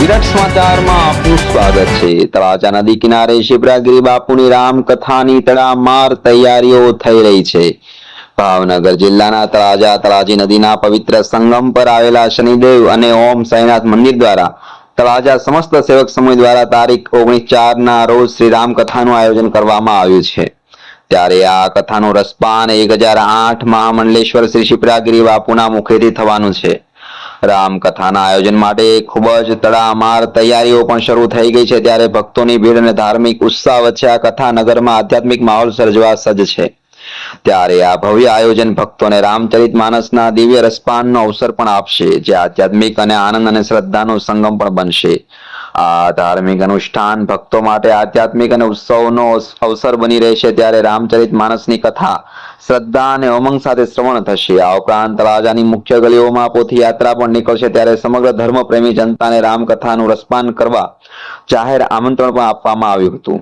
વિરાટ સમાચારમાં આપનું સ્વાગત છે. તળાજા નદી કિનારે શિવરાગીરી બાપુની રામકથાની તડામાર તૈયારીઓ થઈ રહી છે. ભાવનગર જિલ્લાના તળાજા તળાજી નદીના પવિત્ર સંગમ પર આવેલા શનિદેવ અને ઓમ સાઈનાથ મંદિર દ્વારા તળાજા સમસ્ત સેવક સમૂહ દ્વારા તારીખ ઓગણીસ ચાર ના રોજ શ્રી રામકથાનું આયોજન કરવામાં આવ્યું છે. ત્યારે આ કથાનું રસપાન એક હજાર આઠ મહામંડલેશ્વર શ્રી શિપ્રાગીરી બાપુના મુખેથી થવાનું છે. રામકથાના આયોજન માટે ખૂબ જ તડામાર તૈયારીઓ પણ શરૂ થઈ ગઈ છે ત્યારે ભક્તોની ભીડ અને ધાર્મિક ઉત્સાહ વચ્ચે આ કથા નગરમાં આધ્યાત્મિક માહોલ સર્જવા સજ્જ છે. ત્યારે આ ભવ્ય આયોજન ભક્તોને રામચરિત માનસના દિવ્ય રસપાનનો અવસર પણ આપશે, જે આધ્યાત્મિક અને આનંદ અને શ્રદ્ધાનો સંગમ પણ બનશે. આ ધાર્મિક અનુષ્ઠાન ભક્તો માટે આધ્યાત્મિક અને ઉત્સવનો અવસર બની રહેશે ત્યારે રામચરિત માનસની કથા, શ્રદ્ધા અને ઉમંગ સાથે શ્રવણ થશે. આ ઉપરાંત તળાજાની મુખ્ય ગલીઓમાં પોથી યાત્રા પણ નીકળશે ત્યારે સમગ્ર ધર્મપ્રેમી જનતાને રામકથાનું રસપાન કરવા જાહેર આમંત્રણ પણ આપવામાં આવ્યું હતું.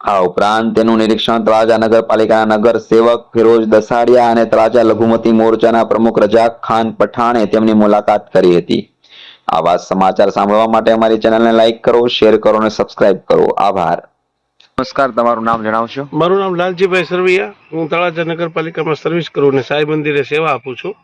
આ ઉપરાંત તેનું નિરીક્ષણ તળાજા નગરપાલિકાના નગર સેવક ફિરોજ દસાડિયા અને તળાજા લઘુમતી મોરચાના પ્રમુખ રજાક ખાન પઠાણે તેમની મુલાકાત કરી હતી. આવા સમાચાર સાંભળવા માટે અમારી ચેનલને લાઈક કરો શેર કરો અને સબસ્ક્રાઇબ કરો. આભાર. નમસ્કાર તમારું નામ જણાવશો? મારું નામ લાલજીભાઈ સરવૈયા. હું તળાજા નગરપાલિકામાં સર્વિસ કરું અને સાંઈ મંદિરે સેવા આપું છું.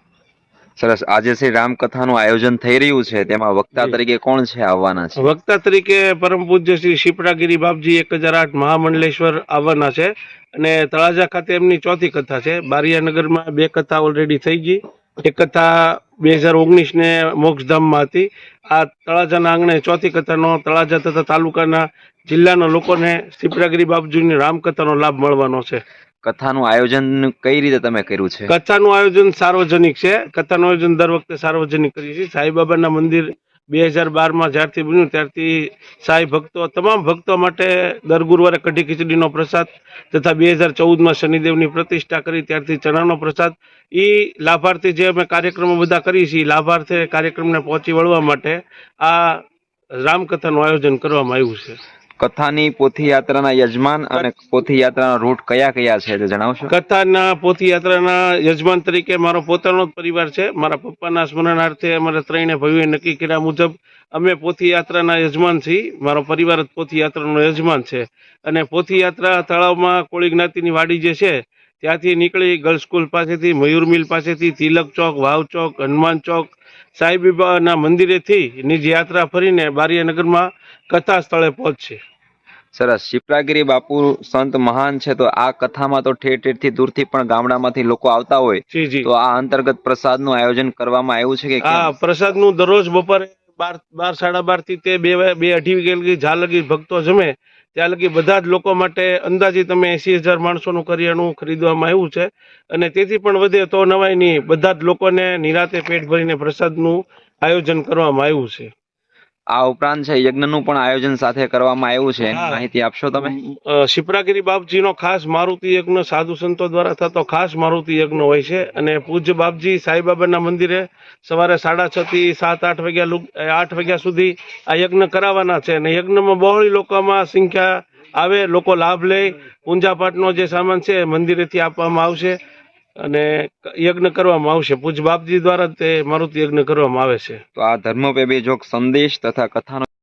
સરસ. આજે શ્રી રામકથાનું આયોજન થઈ રહ્યું છે. તેમાં વક્તા તરીકે કોણ છે આવવાના છે? વક્તા તરીકે પરમ પૂજ્ય શ્રી શિપડાગીરી બાપજી એક હજાર આઠ મહામંડલેશ્વર આવવાના છે. અને તળાજા ખાતે એમની ચોથી કથા છે. બારિયાનગરમાં બે કથા ઓલરેડી થઈ ગઈ. એક કથા બે હજાર ઓગણીસ ને મોક્ષધામમાં હતી. આ તળાજાના આંગણે ચોથી કથાનો તળાજા તથા તાલુકાના જિલ્લાના લોકોને શિપડાગીરી બાપજીની રામકથાનો લાભ મળવાનો છે. કથાનું આયોજન કઈ રીતે તમે કર્યું છે? કથાનું આયોજન સાર્વજનિક છે. કથાનું આયોજન દર વખતે સાર્વજનિક કરીએ છીએ. સાંઈબાબાના મંદિર બે હજાર બારમાં જ્યારથી બન્યું ત્યારથી સાંઈ ભક્તો, તમામ ભક્તો માટે દર ગુરુવારે કઢી ખીચડીનો પ્રસાદ તથા બે હજાર ચૌદમાં શનિદેવની પ્રતિષ્ઠા કરી, ત્યારથી ચણાનો પ્રસાદ. એ લાભાર્થી જે અમે કાર્યક્રમો બધા કરીએ છીએ લાભાર્થી કાર્યક્રમને પહોંચી વળવા માટે આ રામકથાનું આયોજન કરવામાં આવ્યું છે. કથાની પોથી યાત્રાના યજમાન અને પોથી યાત્રાના રૂટ કયા કયા છે તે જણાવશો? કથાના પોથી યાત્રાના યજમાન તરીકે મારો પોતાનો જ પરિવાર છે. મારા પપ્પાના સ્મરણાર્થે અમારે ત્રણે ભાઈઓએ નક્કી કર્યા મુજબ અમે પોથી યાત્રાના યજમાન છીએ. મારો પરિવાર જ પોથી યાત્રાનો યજમાન છે. અને પોથી યાત્રા તળાવમાં કોળી જ્ઞાતિની વાડી જે છે ત્યાંથી નીકળી ગર્લ્સ સ્કૂલ પાસેથી મયુર મિલ પાસેથી તિલક ચોક વાવ ચોક હનુમાન ચોક સાંઈબાબાના મંદિરેથી નિજ યાત્રા ફરીને બારિયાનગરમાં કથા સ્થળે પહોંચશે. સરસ. શિપ્રાગીરી બાપુ સંત મહાન છે તો આ કથામાં તો ઠેર ઠેરથી દૂરથી પણ ગામડામાંથી લોકો આવતા હોય. તો આ અંતર્ગત પ્રસાદનું આયોજન કરવામાં આવ્યું છે કે કેમ? હા પ્રસાદનું દરરોજ બપોરે બાર બાર સાડા બારથી તે બે બે અઢી વાગ્યા ઝાલગી ભક્તો જમે. ત્યાં લગી બધા જ લોકો માટે અંદાજે તમે એસી હજાર માણસોનું કરિયાણું ખરીદવામાં આવ્યું છે. અને તેથી પણ વધે તો નવાય નહીં બધા જ લોકોને નિરાતે પેટ ભરીને પ્રસાદનું આયોજન કરવામાં આવ્યું છે. આ ઉપરાંત છે યજ્ઞનું પણ આયોજન સાથે કરવામાં આવ્યું છે. માહિતી આપશો તમે? શિપ્રાગીરી બાપજીનો ખાસ મારુતિ યજ્ઞ સાધુ સંતો દ્વારા થતો ખાસ મારુતિ યજ્ઞ હોય છે અને પૂજ્ય બાપજી સાંઈબાબાના મંદિરે સવારે સાડા છ થી સાત આઠ વાગ્યા આઠ વાગ્યા સુધી આ યજ્ઞ કરાવવાના છે અને યજ્ઞમાં બહોળી લોકોમાં સંખ્યા આવે લોકો લાભ લે. પૂંજાપાઠનો જે સામાન છે મંદિરેથી આપવામાં આવશે. અને યજ્ઞ કરવામાં આવશે. પૂજ બાપજી દ્વારા તે મારુતિ યજ્ઞ કરવામાં આવે છે. તો આ ધર્મ બે જોક સંદેશ તથા કથાનો